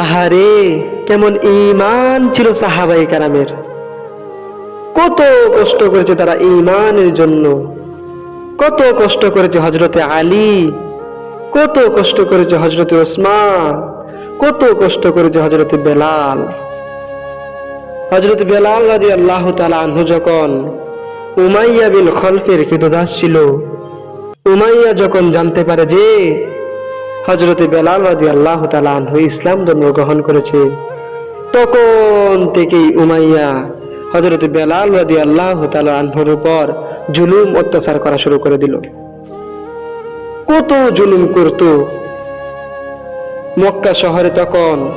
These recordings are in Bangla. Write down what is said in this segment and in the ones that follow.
আহারে, কেমন ইমান ছিল সাহাবাই কারামের। কত কষ্ট করেছে তারা ইমানের জন্য। কত কষ্ট করেছে হজরতে আলী। কত কষ্ট করেছে হজরতে ওসমান। কত কষ্ট করেছে হজরতে বেলাল। হজরত বেলাল রাজি আল্লাহ আনহু যখন উমাইয়া বিন খলফের কৃতদাস ছিল, উমাইয়া যখন জানতে পারে যে হজরত বেলাল রাজি আল্লাহ তালা ইসলাম ধর্ম গ্রহণ করেছে। তখন থেকেই উমাইয়া হজরত বেলাল রাজি আল্লাহ তালা উপর জুলুম অত্যাচার করা শুরু করে দিল। কত জুলুম করত। মক্কা শহরে তখন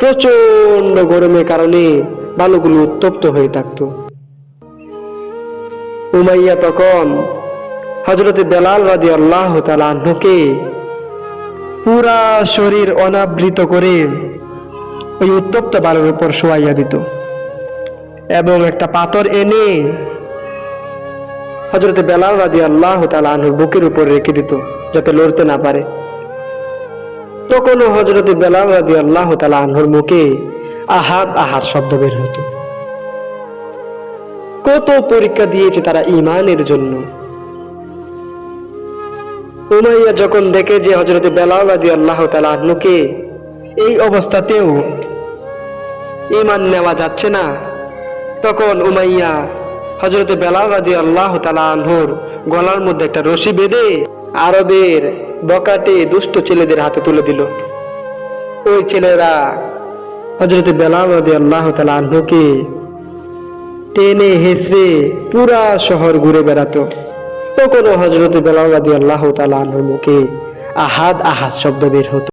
প্রচণ্ড গরমের কারণে বালুগুলো উত্তপ্ত হয়ে থাকত। উমাইয়া তখন হজরত বেলাল রাজি আল্লাহ তালাহকে পুরা শরীর অনাবৃত করে ওই উত্তপ্ত বালুর উপর শোয়াইয়া দিত। এবং একটা পাথর এনে হজরত বেলাল রাজি আল্লাহ তালাহুর বুকের উপর রেখে দিত, যাতে লড়তে না পারে। তখনও হজরত বেলাল রাজি আল্লাহ তালাহুর মুখে আহাত আহার শব্দ বের হতো। কত পরীক্ষা দিয়েছে তারা ইমানের জন্য। উমাইয়া যখন দেখে যে হজরত বেলাল রাজি আল্লাহ তালাহনুকে এই অবস্থাতেও ইমান নেওয়া যাচ্ছে না, তখন উমাইয়া হজরত বেলাল রাজি আল্লাহ তালাহুর গলার মধ্যে একটা রশি বেঁধে আরবের বকাটে দুষ্ট ছেলেদের হাতে তুলে দিল। ওই ছেলেরা হজরত বেলাল রাজি আল্লাহ তালাহুকে টেনে হেসড়ে পুরা শহর ঘুরে বেড়াতো। তখনও হজরত বেলাল রাজি আল্লাহ তালাহুর মুখে আহাদ আহাদ শব্দ বের হতো।